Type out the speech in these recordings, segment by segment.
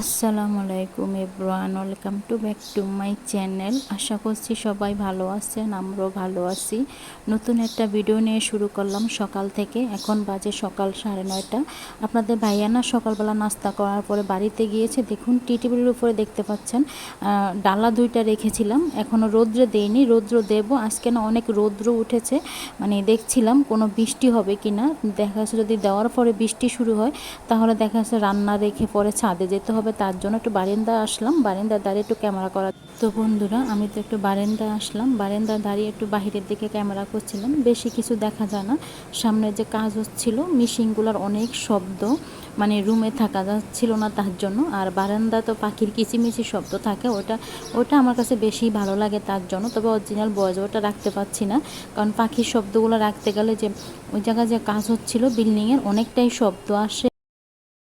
আসসালামু আলাইকুম everyone welcome to back to my channel. আশা করছি সবাই ভালো আছেন, আমরাও ভালো আছি। নতুন একটা ভিডিও নিয়ে শুরু করলাম সকাল থেকে। এখন বাজে সকাল সাড়ে নয়টা। আপনাদের ভাইয়ানা সকালবেলা নাস্তা করার পরে বাড়িতে গিয়েছে। দেখুন টি টেবিলের উপরে দেখতে পাচ্ছেন ডালা দুইটা রেখেছিলাম। এখনও রৌদ্রে দেয়নি রৌদ্র দেব। আজকে না অনেক রৌদ্র উঠেছে। মানে দেখছিলাম কোনো বৃষ্টি হবে কি না দেখা যাচ্ছে যদি দেওয়ার পরে বৃষ্টি শুরু হয়, তাহলে দেখা যাচ্ছে রান্না রেখে পরে ছাদে যেতে হবে। তার জন্য একটু বারান্দা আসলাম। বারান্দার দাঁড়িয়ে একটু ক্যামেরা করা। তো বন্ধুরা, আমি তো একটু বারান্দায় আসলাম। বারান্দার দাঁড়িয়ে একটু বাহিরের দিকে ক্যামেরা করছিলাম। বেশি কিছু দেখা যায় না। সামনে যে কাজ হচ্ছিল মিশিংগুলোর অনেক শব্দ মানে রুমে থাকা যাচ্ছিল না তার জন্য। আর বারান্দা তো পাখির কিচিমিচি শব্দ থাকে, ওটা ওটা আমার কাছে বেশি ভালো লাগে তার জন্য। তবে অরিজিনাল বয়স ওটা রাখতে পারছি না। কারণ পাখির শব্দগুলো রাখতে গেলে যে, ওই জায়গায় যে কাজ হচ্ছিল বিল্ডিংয়ের অনেকটাই শব্দ আসে।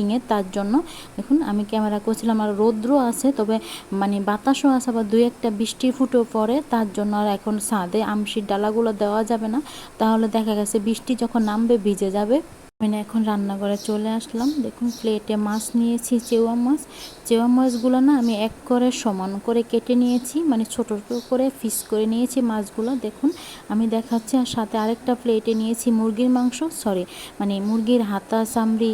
শিঙে তার জন্য। দেখুন, আমি ক্যামেরা করছিলাম, আর রৌদ্র আছে, তবে মানে বাতাসও আছে, আবার দুই একটা বৃষ্টি ফুটো পড়ে, তার জন্য আর এখন ছাদে আমশির ডালাগুলো দেওয়া যাবে না। তাহলে দেখা গেছে বৃষ্টি যখন নামবে, ভিজে যাবে। আমি না এখন রান্নাঘরে চলে আসলাম। দেখুন প্লেটে মাছ নিয়েছি, চেওয়া মাছ। চেওয়া মাছগুলো না আমি এক করে সমান করে কেটে নিয়েছি মানে ছোট করে পিস করে নিয়েছি মাছগুলো। দেখুন, আমি দেখাচ্ছি, আর সাথে আরেকটা প্লেটে নিয়েছি মুরগির মাংস সরি মানে মুরগির হাতা, চামড়ি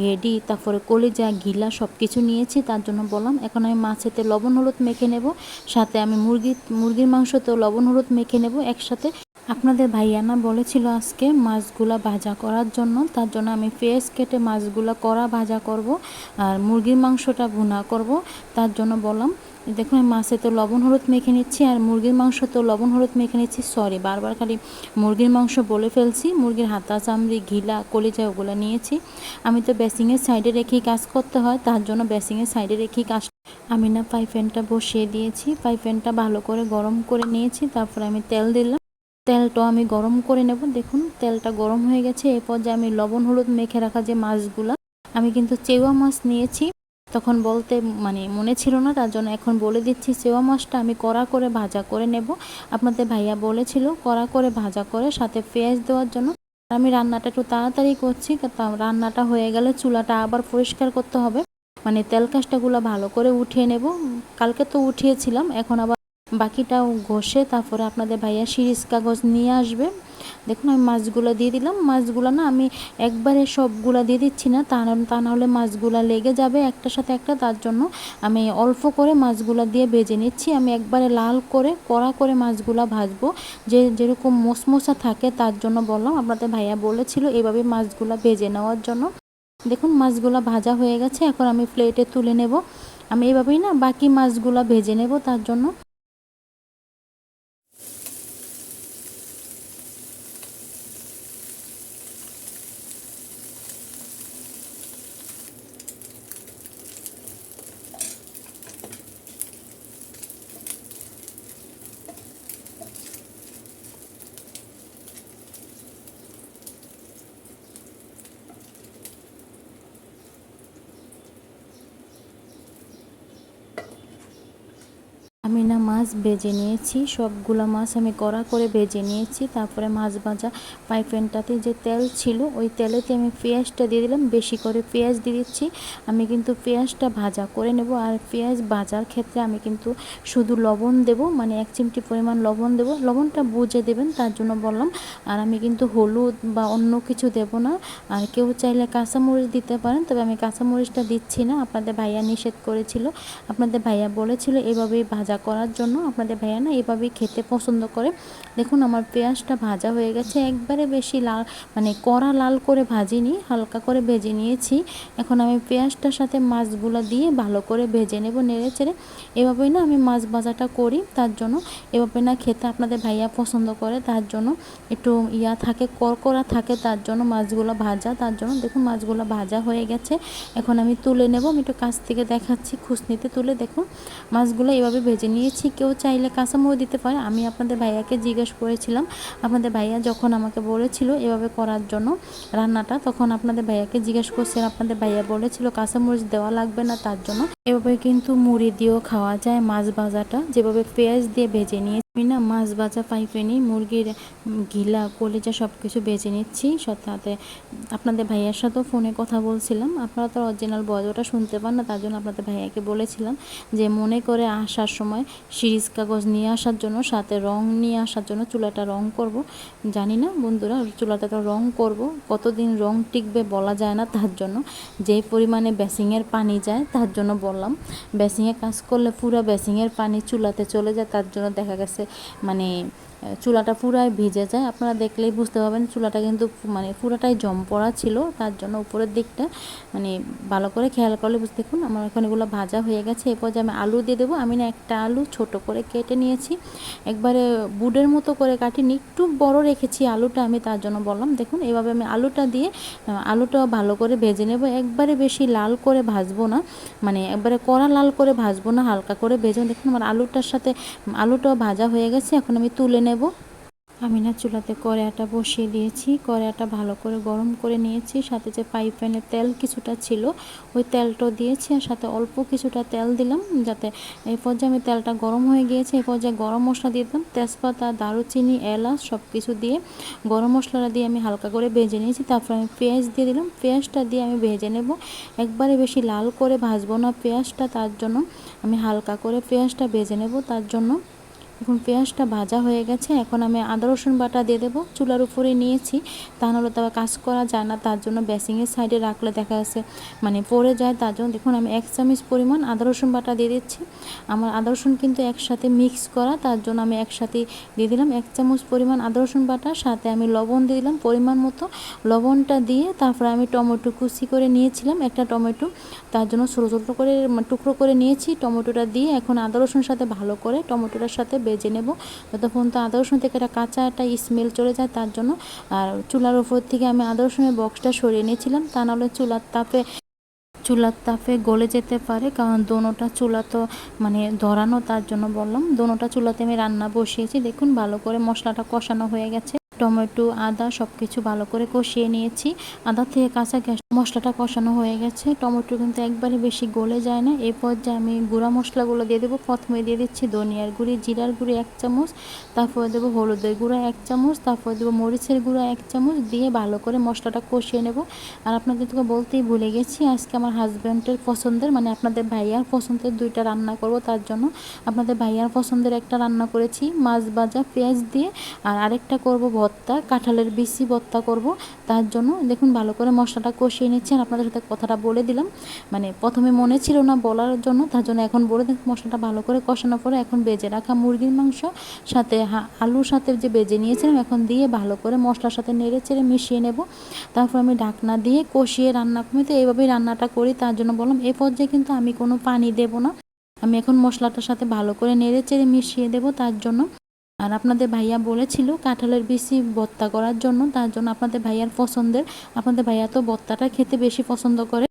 গেডি তারপরে কলিজা, গিলা সব কিছু নিয়েছি, তার জন্য বললাম, এখন আমি মাছেতে লবণ, হলুদ মেখে নেব। সাথে আমি মুরগির মুরগির মাংসতেও লবণ, হলুদ মেখে নেব, একসাথে আপনাদের ভাইয়ানা বলেছিল আজকে মাছগুলা ভাজা করার জন্য, তার জন্য আমি পেঁয়াজ কেটে মাছগুলা কড়া ভাজা করব আর মুরগির মাংসটা ভুনা করব। তার জন্য বললাম দেখুন আমি মাছে তো লবণ হলুদ মেখে নিচ্ছি আর মুরগির মাংস তো লবণ হলুদ মেখে নিচ্ছি সরি বারবার খালি মুরগির মাংস বলে ফেলছি, মুরগির হাতা, চামড়ি, ঘিলা কলিজা ওগুলো নিয়েছি। আমি তো বেসিংয়ের সাইডে রেখেই কাজ করতে হয়, তার জন্য বেসিংয়ের সাইডে রেখেই কাজ আমি না পাইফ্যানটা বসিয়ে দিয়েছি পাইফ্যানটা ভালো করে গরম করে নিয়েছি, তারপরে আমি তেল দিলাম। তেলটা আমি গরম করে নেব। দেখুন, তেলটা গরম হয়ে গেছে। এরপর যে আমি লবণ, হলুদ মেখে রাখা যে মাছগুলা, আমি কিন্তু চেওয়া মাছ নিয়েছি। তখন বলতে মানে মনে ছিল না, তার জন্য এখন বলে দিচ্ছি, চেওয়া মাছটা আমি কড়া করে ভাজা করে নেব। আপনাদের ভাইয়া বলেছিল, কড়া করে ভাজা করে সাথে পেঁয়াজ দেওয়ার জন্য। আমি রান্নাটা একটু তাড়াতাড়ি করছি রান্নাটা হয়ে গেলে চুলাটা আবার পরিষ্কার করতে হবে। মানে তেল কাজটাগুলো ভালো করে উঠিয়ে নেব। কালকে তো উঠিয়েছিলাম, এখন আবার বাকিটাও ঘষে তারপরে আপনাদের ভাইয়া সিরিজ কাগজ নিয়ে আসবে। দেখুন, আমি মাছগুলো দিয়ে দিলাম। মাছগুলো না আমি একবারে সবগুলো দিয়ে দিচ্ছি না, তা তা নাহলে মাছগুলো লেগে যাবে একটার সাথে একটা, তার জন্য আমি অল্প করে মাছগুলো দিয়ে ভেজে নিচ্ছি। আমি একবারে লাল করে, কড়া করে মাছগুলো ভাজবো। যে যেরকম মোসমোসা থাকে, তার জন্য বললাম, আপনাদের ভাইয়া বলেছিল এভাবে মাছগুলো ভেজে নেওয়ার জন্য। দেখুন, মাছগুলো ভাজা হয়ে গেছে, এখন আমি প্লেটে তুলে নেব। আমি এভাবেই না বাকি মাছগুলো ভেজে নেব তার জন্য আমি না মাছ ভেজে নিয়েছি, সবগুলো মাছ আমি কড়া করে ভেজে নিয়েছি, তারপরে মাছ ভাজা পাইপেনটাতে যে তেল ছিল, ওই তেলেতে আমি পেঁয়াজটা দিয়ে দিলাম, বেশি করে পেঁয়াজ দিয়ে দিচ্ছি। আমি কিন্তু পেঁয়াজটা ভাজা করে নেব, আর পেঁয়াজ ভাজার ক্ষেত্রে আমি কিন্তু শুধু লবণ দেব মানে এক চিমটি পরিমাণ লবণ দেব। লবণটা বুঝে দেবেন, তার জন্য বললাম, আর আমি কিন্তু হলুদ বা অন্য কিছু দেব না। আর কেউ চাইলে কাঁচামরিচ দিতে পারেন, তবে আমি কাঁচামরিচটা দিচ্ছি না, আপনাদের ভাইয়া নিষেধ করেছিল। আপনাদের ভাইয়া বলেছিল, এভাবেই ভাজা করার জন্য আপনাদের ভাইয়া না এভাবেই খেতে পছন্দ করে। দেখুন, আমার পেঁয়াজটা ভাজা হয়ে গেছে। একবারে বেশি লাল মানে কড়া লাল করে ভাজিনি, হালকা করে ভেজে নিয়েছি। এখন আমি পেঁয়াজটার সাথে মাছগুলো দিয়ে ভালো করে ভেজে নেব নেড়ে চেড়ে। এভাবেই না আমি মাছ ভাজাটা করি, তার জন্য। এভাবে না খেতে আপনাদের ভাইয়া পছন্দ করে, তার জন্য। একটু ইয়া থাকে করকরা থাকে, তার জন্য মাছগুলো ভাজা, তার জন্য। দেখুন, মাছগুলো ভাজা হয়ে গেছে। এখন আমি তুলে নেব। আমি একটু কাছ থেকে দেখাচ্ছি খুসনিতে তুলে। দেখুন, মাছগুলো এভাবে ভেজে নিয়েছি। কেউ চাইলে কাঁচামরিচ দিতে পারে। আমি আপনাদের ভাইয়াকে জিজ্ঞেস করেছিলাম। আপনাদের ভাইয়া যখন আমাকে বলেছিল এভাবে করার জন্য রান্নাটা, তখন আপনাদের ভাইয়াকে জিজ্ঞেস করছেন, আপনাদের ভাইয়া বলেছিল কাঁচামরিচ দেওয়া লাগবে না তার জন্য। এভাবে কিন্তু মুড়ি দিয়েও খাওয়া যায়, মাছ ভাজাটা। যেভাবে পেঁয়াজ দিয়ে ভেজে নিয়ে আমি না মাছ ভাজা পাইপেনি মুরগির গিলা কলিজা সব কিছু বেছে নিচ্ছি। সাথে আপনাদের ভাইয়ার সাথেও ফোনে কথা বলছিলাম। আপনারা তো অরিজিনাল বয়টা শুনতে পান না, তার জন্য আপনাদের ভাইয়াকে বলেছিলাম যে মনে করে আসার সময় সিরিজ কাগজ নিয়ে আসার জন্য, সাথে রং নিয়ে আসার জন্য চুলাটা রং করব। জানি না বন্ধুরা, চুলাটা তো রং করব। কতদিন রং টিকবে বলা যায় না তার জন্য। যে পরিমাণে বেসিংয়ের পানি যায়, তার জন্য বললাম। বেসিংয়ে কাজ করলে পুরো বেসিংয়ের পানি চুলাতে চলে যায়, তার জন্য দেখা গেছে মানে চুলাটা পুরাই ভিজে যায়। আপনারা দেখলেই বুঝতে পারবেন চুলাটা কিন্তু মানে পুরাটাই জম পড়া ছিল। তার জন্য উপরের দিকটা মানে ভালো করে খেয়াল করলে বুঝতে দেখুন আমার এখন এগুলো ভাজা হয়ে গেছে। এরপর যে আমি আলু দিয়ে দেবো। আমি না একটা আলু ছোট করে কেটে নিয়েছি। একবারে বুডের মতো করে কাটিনি। একটু বড় রেখেছি আলুটা আমি তার জন্য বললাম। দেখুন এভাবে আমি আলুটা দিয়ে আলুটা ভালো করে ভেজে নেব। একবারে বেশি লাল করে ভাজবো না। মানে একবারে কড়া লাল করে ভাজবো না। হালকা করে ভেজে দেখুন আমার আলুটার সাথে, আলুটাও ভাজা হয়ে গেছে। এখন আমি তুলে নেব। আমি না চুলাতে কড়াইটা বসিয়ে দিয়েছি। কড়াইটা ভালো করে গরম করে নিয়েছি। সাথে যে পাইপ প্যানে তেল কিছুটা ছিল, ওই তেলটাও দিয়েছি আর সাথে অল্প কিছুটা তেল দিলাম যাতে এই পর্যায়ে আমি তেলটা গরম হয়ে গিয়েছে। এই পর্যায়ে গরম মশলা দিয়ে দিলাম। তেজপাতা, দারুচিনি, এলাচ সব কিছু দিয়ে গরম মশলাটা দিয়ে আমি হালকা করে ভেজে নিয়েছি। তারপর আমি পেঁয়াজ দিয়ে দিলাম। পেঁয়াজটা দিয়ে আমি ভেজে নেব। একবারে বেশি লাল করে ভাজবো না পেঁয়াজটা, তার জন্য আমি হালকা করে পেঁয়াজটা ভেজে নেব। তার জন্য এখন পেঁয়াজটা ভাজা হয়ে গেছে। এখন আমি আদা, রসুন বাটা দিয়ে দেবো। চুলার উপরে নিয়েছি। তা নাহলে তো কাজ করা যায় না। তার জন্য বেসিংয়ের সাইডে রাখলে দেখা যাচ্ছে মানে পড়ে যায়। তার জন্য দেখুন আমি এক চামচ পরিমাণ আদা, রসুন বাটা দিয়ে দিচ্ছি। আমার আদা, রসুন কিন্তু একসাথে মিক্স করা। তার জন্য আমি একসাথে দিয়ে দিলাম এক চামচ পরিমাণ আদা, রসুন বাটা। সাথে আমি লবণ দিয়ে দিলাম পরিমাণ মতো। লবণটা দিয়ে তারপরে আমি টমেটো কুচি করে নিয়েছিলাম একটা টমেটো। তার জন্য ছোটো ছোটো করে, টুকরো করে নিয়েছি। টমেটোটা দিয়ে এখন আদা, রসুন সাথে ভালো করে টমেটোটার সাথে বেজে নেব। যতক্ষণ তো আদা রসুন থেকে একটা কাঁচা একটা স্মেল চলে যায়, তার জন্য। আর চুলার উপর থেকে আমি আদা রসুনের বক্সটা সরিয়ে নিয়েছিলাম। তা নাহলে চুলার তাপে চুলার তাপে গলে যেতে পারে, কারণ দোনোটা চুলা তো মানে ধরানো, তার জন্য বললাম। দোনোটা চুলাতে আমি রান্না বসিয়েছি। দেখুন, ভালো করে মশলাটা কষানো হয়ে গেছে। টমেটো, আদা সব কিছু ভালো করে কষিয়ে নিয়েছি। আদা থেকে কাঁচা গ্যাস মশলাটা কষানো হয়ে গেছে। টমেটো কিন্তু একবারে বেশি গলে যায় না। এই পর্যায়ে আমি গুঁড়া মশলাগুলো দিয়ে দেবো, প্রথমে দিয়ে দিচ্ছি ধনিয়ার গুঁড়ি, জিরার গুঁড়ি এক চামচ, তারপরে দেবো হলুদের গুঁড়া এক চামচ, তারপরে দেবো মরিচের গুঁড়া এক চামচ দিয়ে ভালো করে মশলাটা কষিয়ে নেব। আর আপনাদেরকে বলতেই ভুলে গেছি, আজকে আমার হাজব্যান্ডের পছন্দের মানে আপনাদের ভাইয়ার পছন্দের দুইটা রান্না করব তার জন্য। আপনাদের ভাইয়ার পছন্দের একটা রান্না করেছি, মাছ ভাজা, পেঁয়াজ দিয়ে, আর আরেকটা করব ভর্তা, কাঁঠালের বিসি ভর্তা করব। তার জন্য দেখুন ভালো করে মশলাটা কষিয়ে নিচ্ছি আর আপনাদের সাথে কথাটা বলে দিলাম। মানে প্রথমে মনে ছিল না বলার জন্য, তার জন্য এখন বলে দিন মশলাটা ভালো করে কষানোর পরে এখন বেজে রাখা মুরগির মাংস, সাথে আলুর সাথে যে বেজে নিয়েছিলাম, এখন দিয়ে ভালো করে মশলার সাথে নেড়ে চেড়ে মিশিয়ে নেব। তারপর আমি ঢাকনা দিয়ে কষিয়ে রান্না আমি তো এইভাবেই রান্নাটা করি, তার জন্য বললাম, এ পর্যায়ে কিন্তু আমি কোনো পানি দেব না। আমি এখন মশলাটার সাথে ভালো করে নেড়ে চেড়ে মিশিয়ে দেব, তার জন্য আর আপনাদের ভাইয়া বলেছিল কাঁঠালের বেশি ভর্তা করার জন্য, তার জন্য আপনাদের ভাইয়ার পছন্দের, আপনাদের ভাইয়া তো ভর্তাটা খেতে বেশি পছন্দ করে।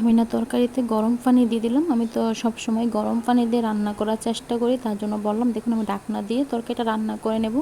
আমি না তরকারিতে গরম পানি দিয়ে দিলাম। আমি তো সব সময় গরম পানি দিয়ে রান্না করার চেষ্টা করি, তার জন্য বললাম, দেখুন, আমি ডাকনা দিয়ে তরকারিটা রান্না করে নেব।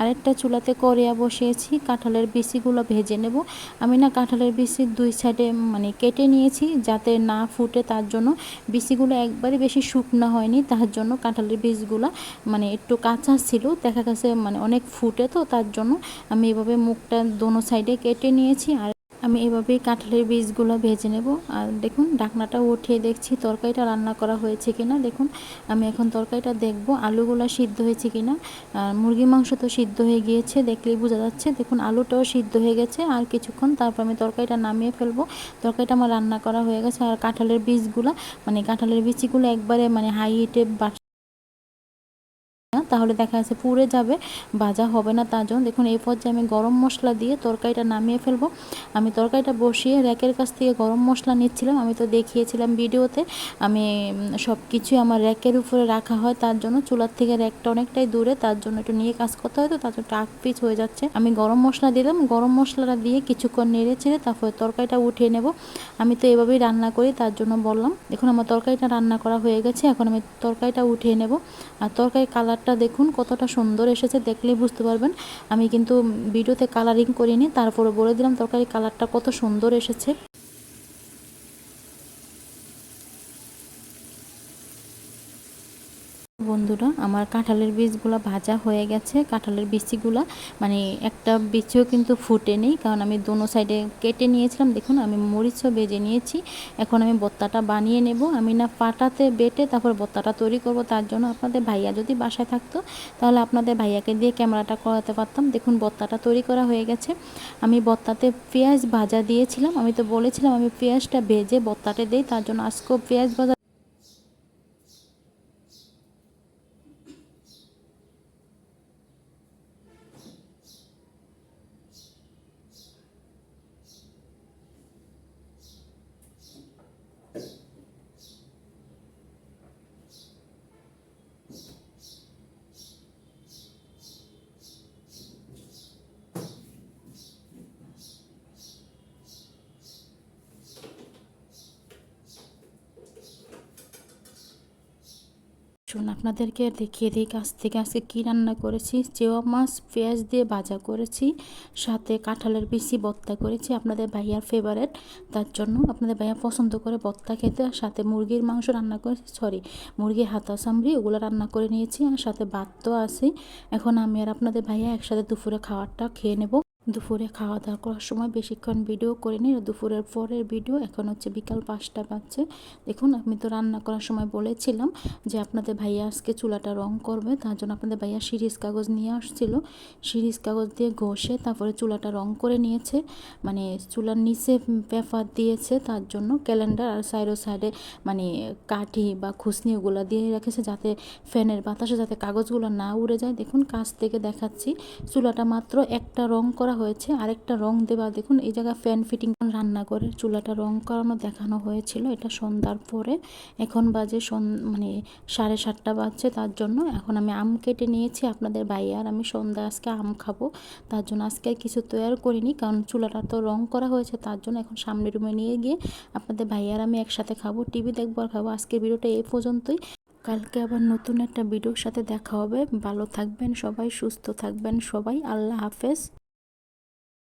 আরেকটা চুলাতে করিয়া বসিয়েছি, কাঁঠালের বিচিগুলো ভেজে নেব। আমি না কাঁঠালের বিচির দুই সাইডে মানে কেটে নিয়েছি যাতে না ফুটে, তার জন্য বিচিগুলো একবারে বেশি শুকনো হয়নি, তার জন্য কাঁঠালের বীজগুলো মানে একটু কাঁচা ছিল, দেখা গেছে মানে অনেক ফুটে তো, তার জন্য আমি এভাবে মুখটা দোনো সাইডে কেটে নিয়েছি। আর আমি এভাবেই কাঁঠালের বীজগুলো ভেজে নেব। আর দেখুন, ঢাকনাটা উঠিয়ে দেখছি, তরকারিটা রান্না করা হয়েছে কিনা। দেখুন, আমি এখন তরকারিটা দেখব, আলুগুলো সিদ্ধ হয়েছে কিনা। আর মুরগি মাংস তো সিদ্ধ হয়ে গিয়েছে, দেখলেই বোঝা যাচ্ছে। দেখুন, আলুটাও সিদ্ধ হয়ে গেছে। আর কিছুক্ষণ তারপর আমি তরকারিটা নামিয়ে ফেলব। তরকারিটা আমার রান্না করা হয়ে গেছে। আর কাঁঠালের বীজগুলো মানে কাঁঠালের বিচিগুলো একবারে মানে হাই হিটে তাহলে দেখা যাচ্ছে পুড়ে যাবে, ভাজা হবে না। তার জন্য দেখুন, এই পর্যায়ে আমি গরম মশলা দিয়ে তরকারিটা নামিয়ে ফেলব। আমি তরকারিটা বসিয়ে র্যাকের কাছ থেকে গরম মশলা নিচ্ছিলাম। আমি তো দেখিয়েছিলাম ভিডিওতে, আমি সব কিছুই আমার র্যাকের উপরে রাখা হয়। তার জন্য চুলার থেকে র্যাকটা অনেকটাই দূরে, তার জন্য একটু নিয়ে কাজ করতে হয় তো, তার জন্য টাক পিচ হয়ে যাচ্ছে। আমি গরম মশলা দিলাম, গরম মশলাটা দিয়ে কিছুক্ষণ নেড়ে চেড়ে তারপরে তরকারিটা উঠিয়ে নেব। আমি তো এভাবেই রান্না করি, তার জন্য বললাম, দেখুন, আমার তরকারিটা রান্না করা হয়ে গেছে, এখন আমি তরকারিটা উঠিয়ে নেব। আর তরকারির কালারটা দেখুন, কতটা সুন্দর এসেছে, দেখলেই বুঝতে পারবেন। আমি কিন্তু ভিডিওতে কালারিং করিনি তারপরে বলে দিলাম তরকারি কালারটা কত সুন্দর এসেছে। বন্ধুরা, আমার কাঁঠালের বীজগুলো ভাজা হয়ে গেছে। কাঁঠালের বিচিগুলো মানে একটা বিচিও কিন্তু ফুটেনি কারণ আমি দোনো সাইডে কেটে নিয়েছিলাম। দেখুন, আমি মরিচও বেজে নিয়েছি। এখন আমি বত্তাটা বানিয়ে নেব। আমি না পাটাতে বেটে তারপর বত্তাটা তৈরি করব। তার জন্য আপনাদের ভাইয়া যদি বাসায় থাকতো, তাহলে আপনাদের ভাইয়াকে দিয়ে ক্যামেরাটা করাতে পারতাম। দেখুন, বত্তাটা তৈরি করা হয়ে গেছে। আমি বত্তাতে পেঁয়াজ ভাজা দিয়েছিলাম। আমি তো বলেছিলাম আমি পেঁয়াজটা ভেজে বত্তাতে দিই, তার জন্য আজকেও পেঁয়াজ ভাজা শুন আপনাদেরকে দেখিয়ে দিই কাছ থেকে আজকে কী রান্না করেছি। চেওয়া মাছ, পেঁয়াজ দিয়ে ভাজা করেছি, সাথে কাঁঠালের বিচি বত্তা করেছি, আপনাদের ভাইয়ার ফেভারেট তার জন্য আপনাদের ভাইয়া পছন্দ করে বত্তা খেতে, আর সাথে মুরগির মাংস রান্না করেছি সরি মুরগির হাতা সামরি ওগুলো রান্না করে নিয়েছি, আর সাথে ভাত তো আছেই। এখন আমি আর আপনাদের ভাইয়া একসাথে দুপুরে খাবারটা খেয়ে নেব। দুপুরে খাওয়া দাওয়া করার সময় বেশিক্ষণ ভিডিও করে করিনি দুপুরের পরের ভিডিও এখন হচ্ছে বিকাল পাঁচটা বাজছে। দেখুন, আমি তো রান্না করার সময় বলেছিলাম যে আপনাদের ভাইয়া আজকে চুলাটা রং করবে, তার জন্য আপনাদের ভাইয়া সিরিজ কাগজ নিয়ে আসছিল। সিরিজ কাগজ দিয়ে ঘষে তারপরে চুলাটা রং করে নিয়েছে। মানে চুলার নিচে পেপার দিয়েছে, তার জন্য ক্যালেন্ডার আর সাইডো সাইডে মানে কাঠি বা খুসনি ওগুলো দিয়ে রেখেছে যাতে ফ্যানের বাতাসে যাতে কাগজগুলো না উড়ে যায়। দেখুন, কাছ থেকে দেখাচ্ছি। চুলাটা মাত্র একটা রং করা হয়েছে, আরেকটা রং দেওয়া, দেখুন, এই জায়গায় ফ্যান ফিটিং রান্না করে, চুলাটা রং করানো দেখানো হয়েছিল, এটা সন্ধ্যার পরে, এখন বাজে মানে সাড়ে সাতটা বাজছে, তার জন্য এখন আমি আম কেটে নিয়েছি আপনাদের আর আমি সন্ধ্যা আজকে আম খাব, তার জন্য আজকে কিছু তৈরি করিনি, কারণ চুলাটা তো রং করা হয়েছে, তার জন্য এখন সামনের রুমে নিয়ে গিয়ে আপনাদের ভাইয়ার আমি একসাথে খাব, টিভি দেখব আর খাব, আজকের ভিডিওটা এই পর্যন্তই। কালকে আবার নতুন একটা ভিডিওর সাথে দেখা হবে, ভালো থাকবেন সবাই, সুস্থ থাকবেন সবাই, আল্লাহ হাফেজ।